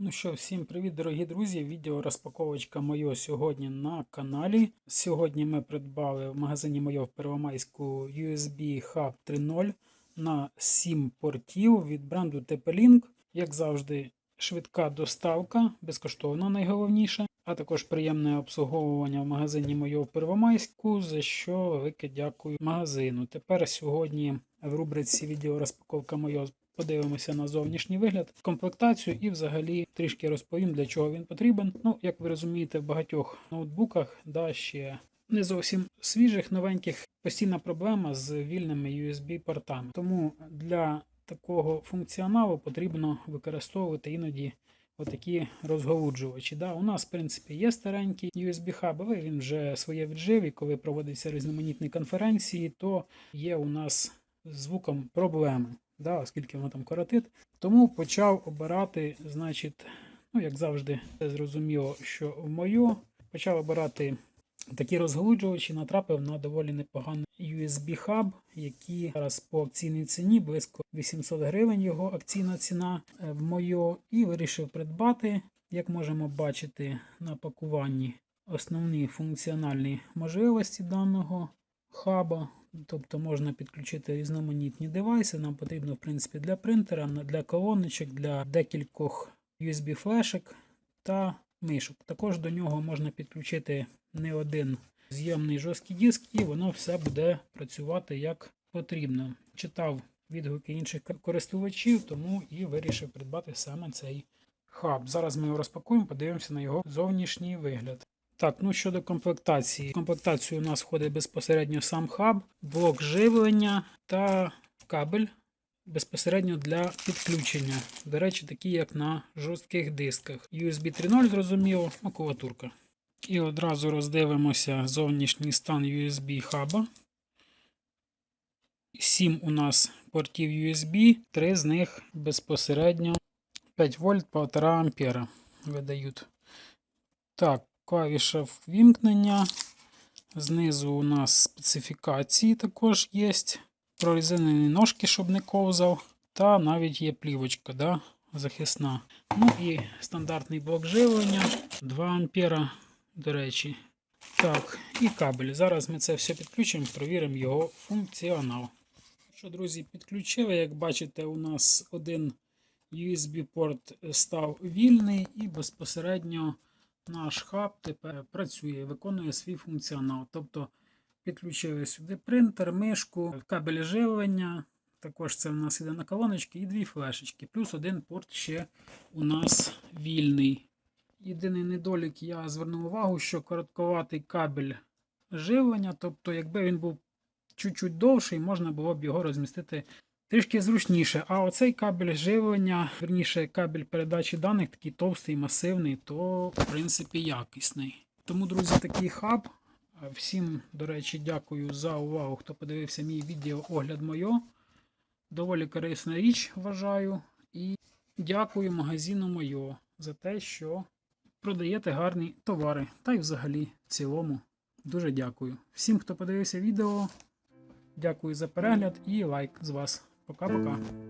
Ну що, всім привіт, дорогі друзі! Відео розпаковочка моє сьогодні на каналі. Сьогодні ми придбали в магазині моє в Первомайську USB Hub 3.0 на 7 портів від бренду TP-Link. Як завжди, швидка доставка, безкоштовна найголовніше, а також приємне обслуговування в магазині моє в Первомайську, за що велике дякую магазину. Тепер сьогодні в рубриці відео розпаковка моє подивимося на зовнішній вигляд, комплектацію і взагалі трішки розповім, для чого він потрібен. Ну, як ви розумієте, в багатьох ноутбуках, да, ще не зовсім свіжих, новеньких, постійна проблема з вільними USB-портами. Тому для такого функціоналу потрібно використовувати іноді отакі розголуджувачі. Да, у нас, в принципі, є старенький USB-хаб, але він вже своє віджив, і коли проводяться різноманітні конференції, то є у нас звуком проблеми да, оскільки воно там коротить. Тому почав обирати, значить, ну, як завжди, це зрозуміло, що в мою. Почав обирати такі розголуджувачі, натрапив на доволі непоганий USB-хаб, який зараз по акційній ціні близько 800 гривень його акційна ціна е, в мою, і вирішив придбати, як можемо бачити на пакуванні, основні функціональні можливості даного хаба. Тобто можна підключити різноманітні девайси. Нам потрібно, в принципі, для принтера, для колоночок, для декількох USB-флешок та мишок. Також до нього можна підключити не один з'ємний жорсткий диск, і воно все буде працювати як потрібно. Читав відгуки інших користувачів, тому і вирішив придбати саме цей хаб. Зараз ми його розпакуємо, подивимося на його зовнішній вигляд. Так, ну щодо комплектації. В комплектацію у нас входить безпосередньо сам хаб, блок живлення та кабель безпосередньо для підключення. До речі, такі як на жорстких дисках. USB 3.0, зрозуміло, макулатурка. І одразу роздивимося зовнішній стан USB хаба. 7 у нас портів USB, 3 з них безпосередньо 5 вольт 1,5 ампера видають. Так, клавіша ввімкнення. Знизу у нас специфікації також є. Прорізинені ножки, щоб не ковзав. Та навіть є плівочка да, захисна. Ну і стандартний блок живлення 2 ампера, до речі. Так, і кабель. Зараз ми це все підключимо, провіримо його функціонал. Що, друзі, підключили, як бачите, у нас один USB-порт став вільний і безпосередньо наш хаб тепер працює, виконує свій функціонал. Тобто підключили сюди принтер, мишку, кабель живлення. Також це в нас іде на колоночки і дві флешечки. Плюс один порт ще у нас вільний. Єдиний недолік, я звернув увагу, що коротковатий кабель живлення. Тобто, якби він був чуть-чуть довший, можна було б його розмістити трішки зручніше. А оцей кабель живлення, верніше кабель передачі даних, такий товстий, масивний, то в принципі якісний. Тому, друзі, такий хаб. Всім, до речі, дякую за увагу, хто подивився мій відео огляд моє. Доволі корисна річ, вважаю. І дякую магазину моє за те, що продаєте гарні товари. Та й взагалі в цілому. Дуже дякую. Всім, хто подивився відео, дякую за перегляд і лайк з вас. Пока-пока.